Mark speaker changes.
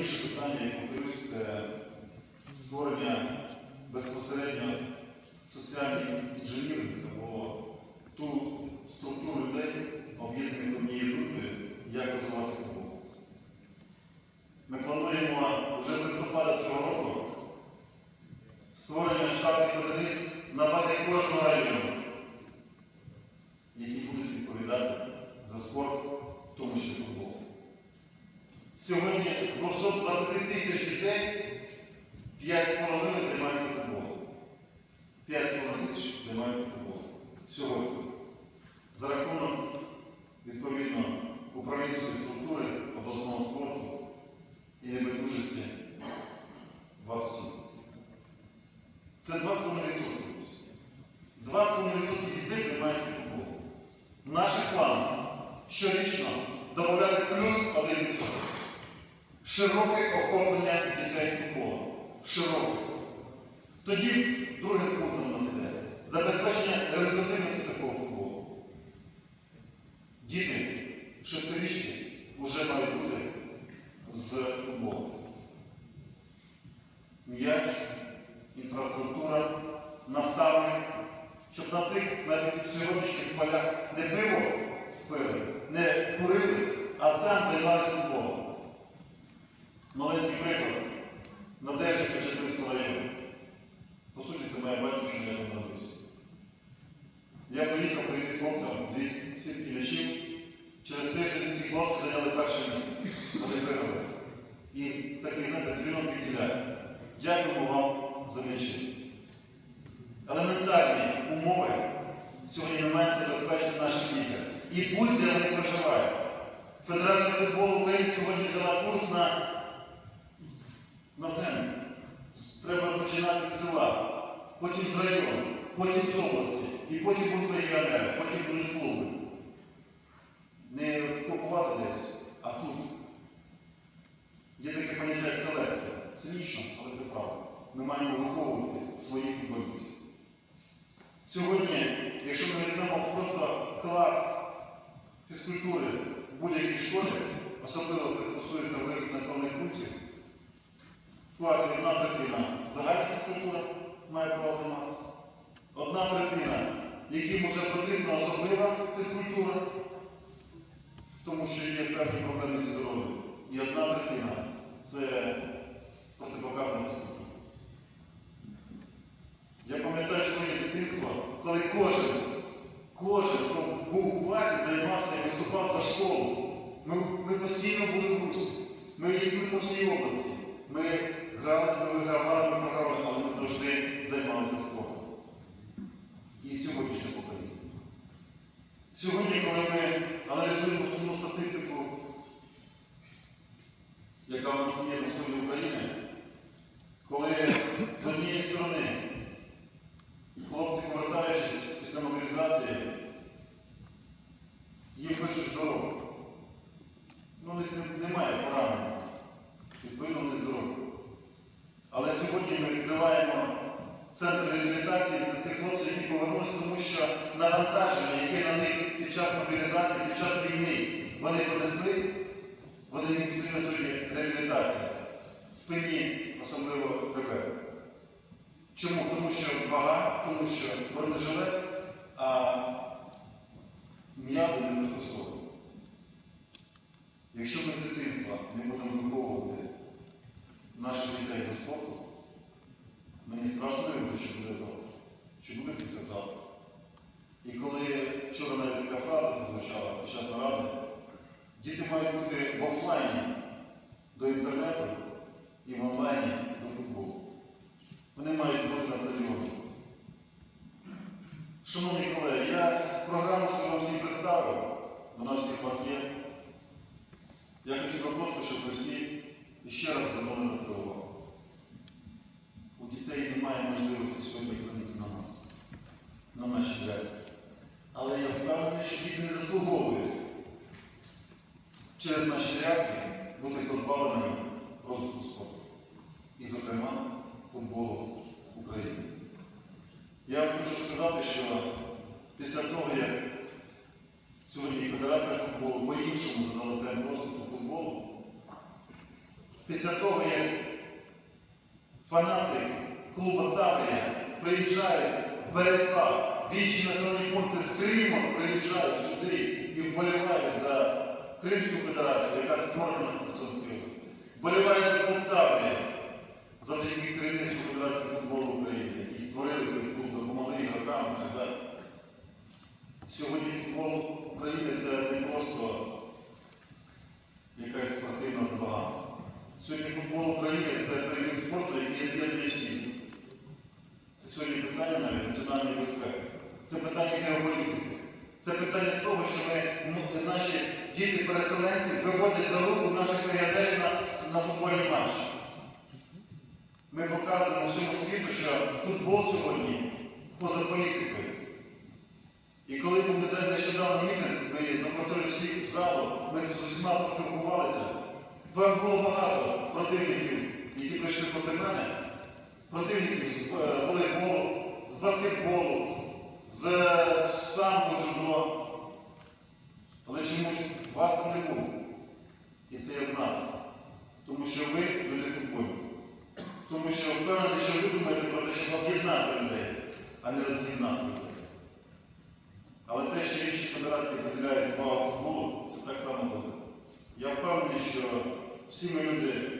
Speaker 1: найважливіше питання, я повторюсь, це створення безпосередньо соціальних інженерів або ту структуру людей, об'єднаних однією групою, як розвивати футбол. Ми плануємо вже з листопада цього року створення штатних одиниць на базі кожного району, які будуть відповідати за спорт, в тому числі футбол. Сьогодні з 220 тисяч дітей 5,5 займаються футболом. 5,5 тисяч займаються футболом. Сьогодні. За рахунок, відповідно, управлінської структури обласного спорту і небайдужості вас всіх. Це 2,5%. 2,5% дітей займаються футболом. Наш план щорічно Широке охоплення дітей футболом. Широке. Тоді другий пункт у нас іде. Забезпечення результативності такого футболу. Діти шестирічні вже мають бути з футболом. М'яч, інфраструктура, наставник, щоб на цих навіть сьогоднішніх полях не пиво пили, не курили, а там займалися футболом. Маленький приклад. Надежда Качатинського району. По суті, це моя батьківщина, я народився. Я приїхав, привіз хлопцям дві сітки м'ячів. Через тиждень ці хлопці зайняли перше місце. Вони виграли. І такий, знаєте, дзвінок відділяє. Дякуємо вам за м'ячі. Елементарні умови сьогодні маємо забезпечити наших дітей. І будь-де вони проживають. Федерація футболу України сьогодні взяла курс на, на землю. Треба починати з села, потім з району, потім з області, і потім будуть легіонери, потім будуть клуби. Не купувати десь, а тут. Є таке поняття як селекція. Цинічно, але це правда. Ми маємо виховувати своїх футболістів. Сьогодні, якщо ми візьмемо просто клас фізкультури в будь-якій школі, особливо це стосується великих населених пунктів, класі одна третина загальна фізкультура має право займатися. Одна третина, яким вже потрібна особлива фізкультура, тому що є певні проблеми зі здоров'ям. І одна третина це протипоказана фізкультура. Я пам'ятаю своє дитинство, коли кожен, кожен, хто був у класі, займався і виступав за школу. Ми, ми постійно були в русі. Ми їздили по всій області. Ми грали, ми вигравали, ми програли, але ми завжди займалися спортом. І сьогоднішнє покоління. Сьогодні, коли ми аналізуємо сумну статистику, яка в нас є на сході України, коли з однієї сторони хлопці, повертаючись після мобілізації, їм пишуть здорово. Ну, у них немає поранення. Відповідно, вони здорові. Але сьогодні ми відкриваємо центр реабілітації для тих хлопців, які повернулися, тому що навантаження, яке на них під час мобілізації, під час війни вони понесли, вони не потрібна сьогодні реабілітація. Спині, особливо хребет. Чому? Тому що вага, тому що бронежилет, а м'язи не пристосовані. Якщо ми з дитинства не будемо виховувати наших дітей до спорту, мені страшно вірити, що буде завтра, що буде післязавтра. І коли вчора навіть така фраза прозвучала під час наради, діти мають бути в офлайні до інтернету і в онлайні до футболу. Вони мають бути на стадіоні. Шановні колеги, я програму свою вам всім представив, вона всіх вас є. Я хотів би просто, щоб ви всі ще раз звернули на це увагу. У дітей немає можливості сьогодні вплинути на нас, на наші грязі. Але я впевнений, що діти не заслуговують через наші грязки бути позбавленими розвитку спорту. І, зокрема, футболу в Україні. Я хочу сказати, що після того, як сьогодні Федерація футболу по-іншому задала темп розвитку футболу, після того, як фанати клубу Таврія приїжджають в Береслав, в інші населені пункти з Криму приїжджають сюди і вболівають за Кримську федерацію, яка створена на Херсонській області. Вболівають за Таврія, завдяки керівництву Федерації футболу України, які створили цей клуб, допомогли ігрокам і так. Сьогодні футбол України це не просто якась спортивна забага. Сьогодні футбол України це той вид спорту, який об'єднує всіх. Це сьогодні питання навіть національної безпеки. Це питання геополітики. Це питання того, що ми, м- наші діти-переселенці виводять за руку наших легіонерів на, на футбольні матчі. Ми показуємо всьому світу, що футбол сьогодні поза політикою. І коли був нещодавно мітинг, ми запросили всіх в залу, ми з усіма поспілкувалися. Там було багато противників, які прийшли проти мене, противників з е, волейболу, з баскетболу, з самбо дзюдо. Але чомусь вас там не було. Знаю. Тому що ви люди футбольні. Тому що впевнений, що ви думаєте про те, щоб об'єднати людей, а не роз'єднати людей. Але те, що інші федерації поділяють увагу футболу, це так само буде. Я впевнений, що всі ми люди